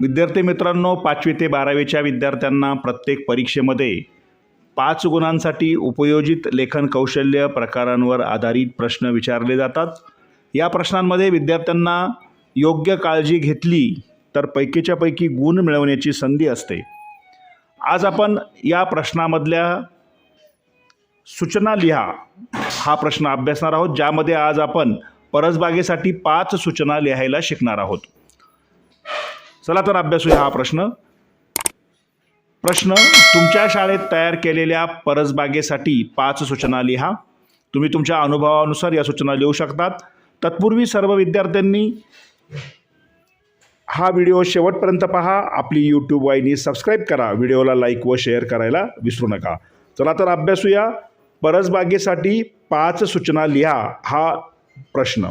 विद्यार्थी मित्रांनो पाचवी ते बारावीच्या विद्यार्थ्यांना प्रत्येक परीक्षेमध्ये पाच गुणांसाठी उपयोजित लेखन कौशल्य प्रकारांवर आधारित प्रश्न विचारले जातात. या प्रश्नांमध्ये विद्यार्थ्यांना योग्य काळजी घेतली तर पैकीच्या पैकी गुण मिळवण्याची संधी असते. आज आपण या प्रश्नामधल्या सूचना लिहा. हा प्रश्न अभ्यासणार आहोत ज्यामध्ये आज आपण परसबागेसाठी पाच सूचना लिहायला शिकणार आहोत. चला तर अभ्यासूया हा प्रश्न. प्रश्न तुमच्या शाळेत तयार केलेल्या परसबागेसाठी पाच सूचना लिहा. तुम्ही तुमच्या अनुभवानुसार या सूचना लिहू शकतात. तत्पूर्वी सर्व विद्यार्थ्यांनी हा व्हिडिओ शेवटपर्यंत पहा. आपली यूट्यूब वाहिनी सबस्क्राईब करा. व्हिडिओला लाईक व शेअर करायला विसरू नका. चला तर अभ्यासूया. परसबागेसाठी पाच सूचना लिहा हा प्रश्न.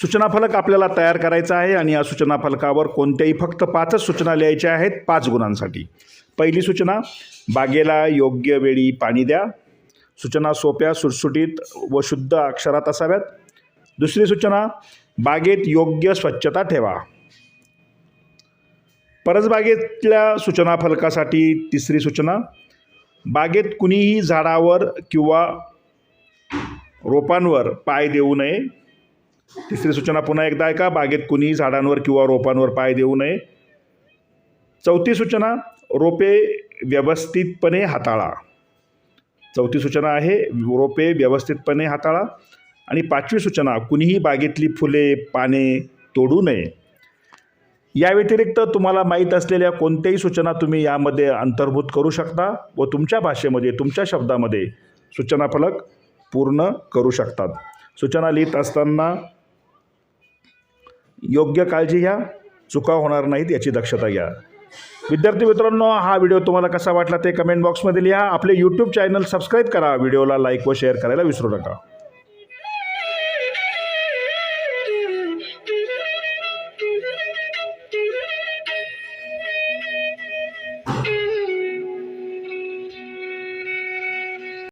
सूचना फलक आपल्याला तयार करायचा आहे आणि या सूचना फलकावर कोणत्याही फक्त पाचच सूचना लिहायच्या आहेत पाच गुणांसाठी. पहिली सूचना बागेला योग्य वेळी पाणी द्या. सूचना सोप्या सुटसुटीत व शुद्ध अक्षरात असाव्यात. दुसरी सूचना बागेत योग्य स्वच्छता ठेवा. परसबागेतल्या सूचना फलकासाठी तिसरी सूचना बागेत कुणीही झाडावर किंवा रोपांवर पाय देऊ नये. तिसरी सूचना पुन्हा एकदा ऐका. बागेत कुणीही झाडांवर किंवा रोपांवर पाय देऊ नये. चौथी सूचना रोपे व्यवस्थितपणे हाताळा. चौथी सूचना आहे रोपे व्यवस्थितपणे हाताळा. आणि पाचवी सूचना कुणीही बागेतली फुले पाने तोडू नये. या व्यतिरिक्त तुम्हाला माहीत असलेल्या कोणत्याही सूचना तुम्ही यामध्ये अंतर्भूत करू शकता व तुमच्या भाषेमध्ये तुमच्या शब्दामध्ये सूचना फलक पूर्ण करू शकतात. सूचना लिहित असताना योग्य काळजी घ्या चुका होणार नाहीत याची दक्षता घ्या. विद्यार्थी मित्रांनो हा व्हिडिओ तुम्हाला कसा वाटला ते कमेंट बॉक्समध्ये लिहा. आपले यूट्यूब चॅनल सबस्क्राईब करा. व्हिडिओला लाईक व शेअर करायला विसरू नका.